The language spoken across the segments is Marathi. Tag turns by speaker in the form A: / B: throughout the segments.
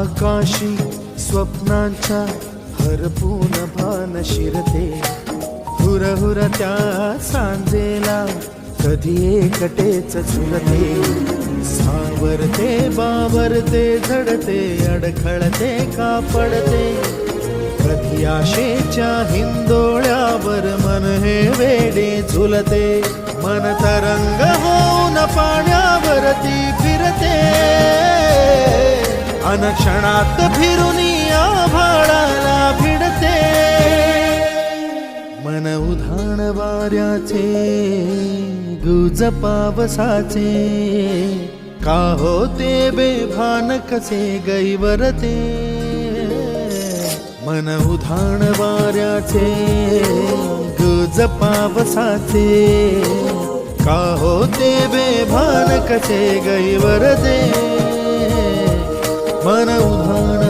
A: आकाशी स्वप्नांचा हरपून भान शिरते. हुर हुर त्या सांजेला कधी एकटेच झुरते सावरते बावरते झडते अडखळते का पडते कधी आशेच्या हिंदोळ्यावर मन हे वेडे झुलते. मन तरंग होऊन पाणी अनक्षणात फिरून आभाळाला भिडते. मन उधाण वाऱ्याचे गुज पावसाचे का होते बेभान कसे गैवरते? मन उधाण वाऱ्याचे गुज पावसाचे का होते बेभान कसे गैवरते? मन उधाण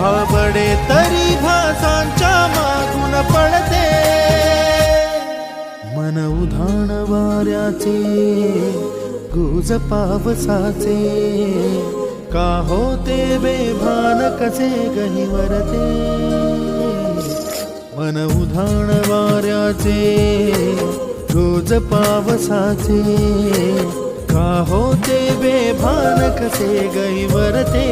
A: भाबडे तरी भासांच्या मागून पडते. मन उधाण वाऱ्याचे गुज पावसाचे का होते बेभान कसे गहिवरते मन उधाण वाऱ्याचे रोज पावसाचे का होते बेभान कसे गैवरते